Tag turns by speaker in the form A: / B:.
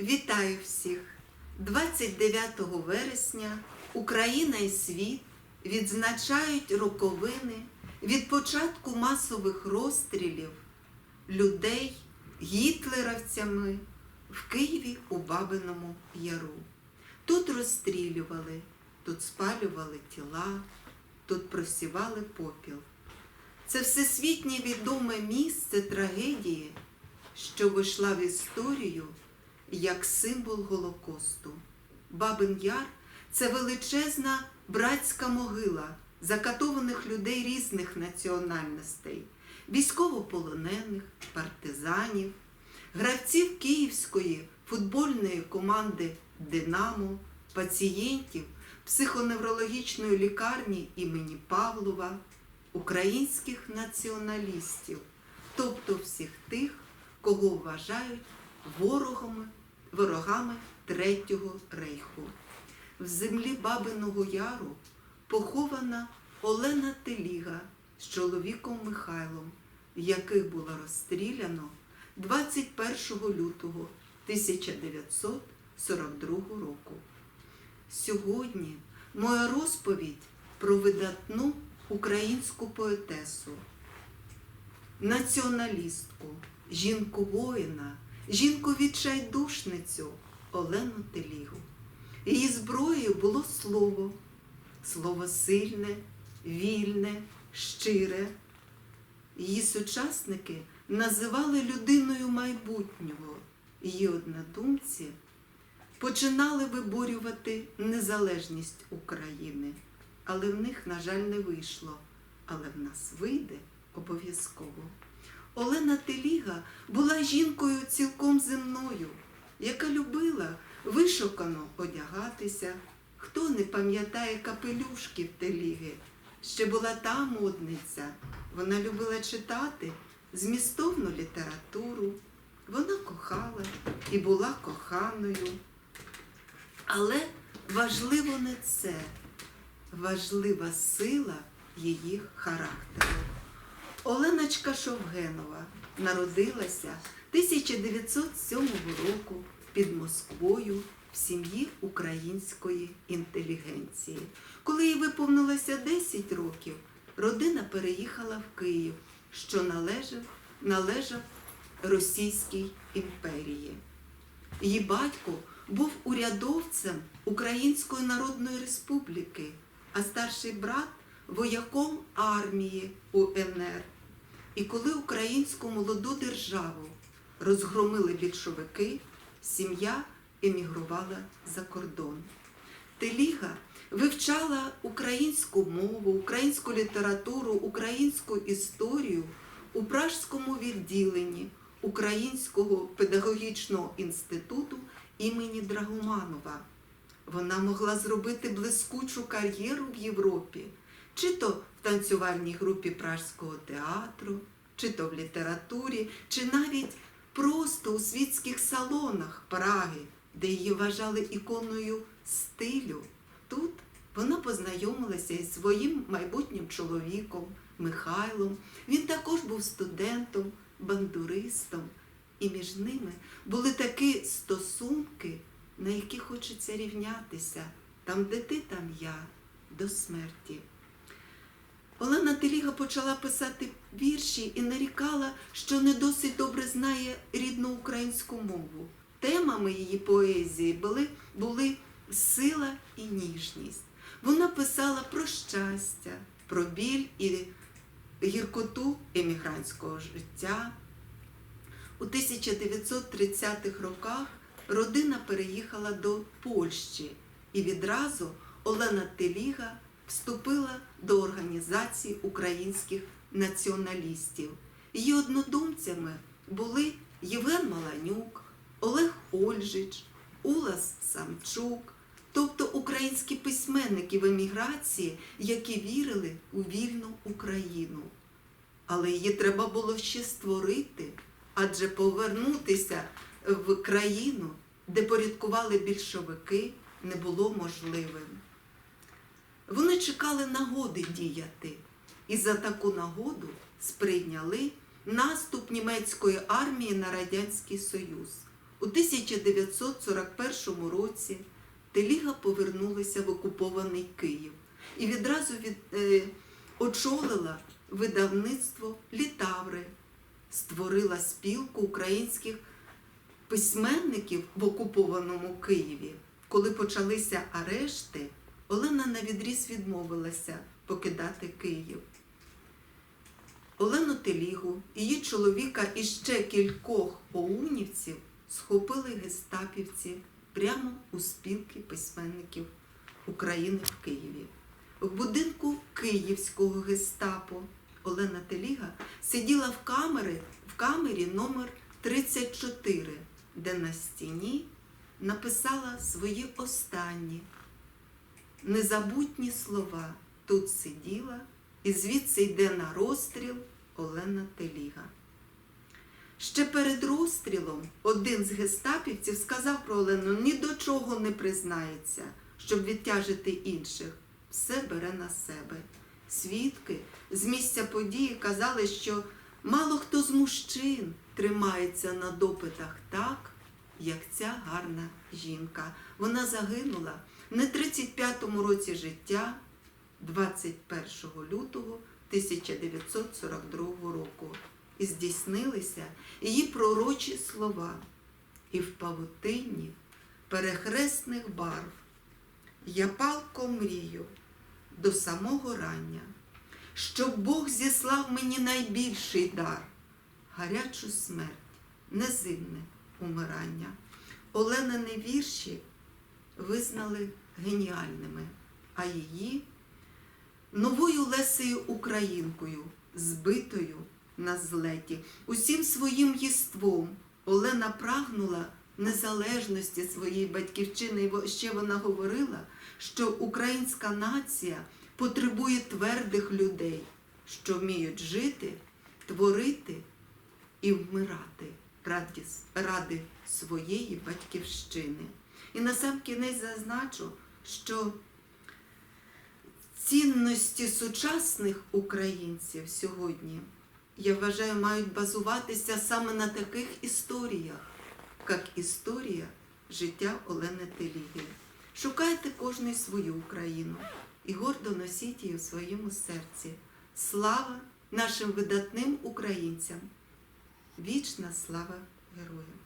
A: Вітаю всіх! 29 вересня Україна і світ відзначають роковини від початку масових розстрілів людей гітлеровцями в Києві у Бабиному Яру. Тут розстрілювали, тут спалювали тіла, тут просівали попіл. Це всесвітнє відоме місце трагедії, що вийшла в історію як символ Голокосту. Бабин Яр це величезна братська могила закатованих людей різних національностей, військовополонених, партизанів, гравців київської футбольної команди Динамо, пацієнтів психоневрологічної лікарні імені Павлова, українських націоналістів, тобто всіх тих, кого вважають ворогами, ворогами Третього рейху. В землі Бабиного Яру похована Олена Теліга з чоловіком Михайлом, яких було розстріляно 21 лютого 1942 року. Сьогодні моя розповідь про видатну українську поетесу, націоналістку, жінку воїна, жінку відчайдушницю Олену Телігу. Її зброєю було слово, слово сильне, вільне, щире. Її сучасники називали людиною майбутнього. Її однодумці починали виборювати незалежність України, але в них, на жаль, не вийшло. Але в нас вийде обов'язково. Олена Теліга була жінкою цілком земною, яка любила вишукано одягатися. Хто не пам'ятає капелюшків Теліги? Ще була та модниця. Вона любила читати змістовну літературу. Вона кохала і була коханою. Але важливо не це, важлива сила її характеру. Оленочка Шовгенова народилася 1907 року під Москвою в сім'ї української інтелігенції. Коли їй виповнилося 10 років, родина переїхала в Київ, що належав, належав Російській імперії. Її батько був урядовцем Української Народної Республіки, а старший брат вояком армії УНР. І коли українську молоду державу розгромили більшовики, сім'я емігрувала за кордон. Теліга вивчала українську мову, українську літературу, українську історію у Пражському відділенні Українського педагогічного інституту імені Драгоманова. Вона могла зробити блискучу кар'єру в Європі, чи то в танцювальній групі Пражського театру, чи то в літературі, чи навіть просто у світських салонах Праги, де її вважали іконою стилю. Тут вона познайомилася із своїм майбутнім чоловіком Михайлом. Він також був студентом, бандуристом, і між ними були такі стосунки, на які хочеться рівнятися, там, де ти, там я, до смерті. Олена Теліга почала писати вірші і нарікала, що не досить добре знає рідну українську мову. Темами її поезії були, були сила і ніжність. Вона писала про щастя, про біль і гіркоту емігрантського життя. У 1930-х роках родина переїхала до Польщі і відразу Олена Теліга вступила до організації українських націоналістів. Її однодумцями були Євген Маланюк, Олег Ольжич, Улас Самчук, тобто українські письменники в еміграції, які вірили у вільну Україну. Але її треба було ще створити, адже повернутися в країну, де порядкували більшовики, не було можливим. Вони чекали нагоди діяти, і за таку нагоду сприйняли наступ німецької армії на Радянський Союз. У 1941 році Теліга повернулася в окупований Київ і відразу від, е, очолила видавництво Літаври, створила спілку українських письменників в окупованому Києві. Коли почалися арешти, Олена навідріз відмовилася покидати Київ. Олену Телігу, її чоловіка і ще кількох оунівців схопили гестапівці прямо у спілки письменників України в Києві. В будинку Київського гестапо Олена Теліга сиділа в камері, в камері номер 34, де на стіні написала свої останні незабутні слова. Тут сиділа, і звідси йде на розстріл Олена Теліга. Ще перед розстрілом один з гестапівців сказав про Олену ні до чого не признається, щоб відтяжити інших. Все бере на себе. Свідки з місця події казали, що мало хто з мужчин тримається на допитах так, як ця гарна жінка. Вона загинула не 35-му році життя, 21 лютого 1942 року. І здійснилися її пророчі слова. І в павутинні перехресних барв я палко мрію до самого рання, щоб Бог зіслав мені найбільший дар, гарячу смерть, незимне умирання. Оленини вірші визнали геніальними, а її новою Лесею Українкою, збитою на злеті. Усім своїм єством Олена прагнула незалежності своєї батьківщини. І ще вона говорила, що українська нація потребує твердих людей, що вміють жити, творити і вмирати ради своєї батьківщини. І на сам кінець зазначу, що цінності сучасних українців сьогодні, я вважаю, мають базуватися саме на таких історіях, як історія життя Олени Теліги. Шукайте кожний свою Україну і гордо носіть її в своєму серці. Слава нашим видатним українцям! Вічна слава героям!